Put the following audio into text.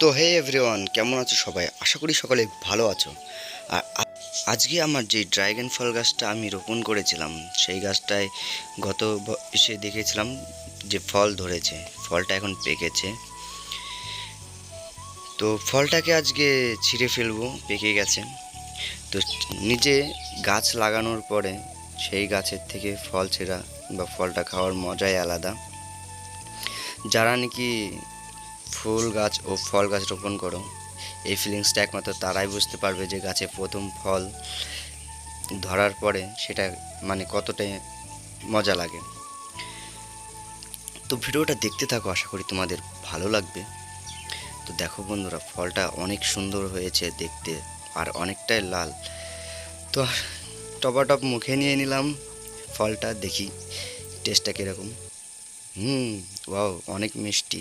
তো হে এভরিওয়ান কেমন আছো সবাই? আশা করি সকলে ভালো আছো। আর আজকে আমার যে ড্রাগন ফল গাছটা আমি রোপণ করেছিলাম, সেই গাছটায় গত এসে দেখেছিলাম যে ফল ধরেছে, ফলটা এখন পেকেছে। তো ফলটাকে আজকে ছিঁড়ে ফেলব, পেকে গেছে। তো নিজে গাছ লাগানোর পরে সেই গাছের থেকে ফল ছেঁড়া বা ফলটা খাওয়ার মজাই আলাদা। যারা নাকি ফুল গাছ ও ফল গাছ রোপণ করো। এই ফিলিংসটা একমাত্র তারাই বুঝতে পারবে যে গাছে প্রথম ফল ধরার পরে সেটা মানে কতটা মজা লাগে। তো ভিডিওটা দেখতে থাকো, আশা করি তোমাদের ভালো লাগবে। তো দেখো বন্ধুরা, ফলটা অনেক সুন্দর হয়েছে দেখতে আর অনেকটাই লাল। তো টপাটপ মুখে নিয়ে নিলাম ফলটা, দেখি টেস্টটা কীরকম। হুম, ওয়াও, অনেক মিষ্টি।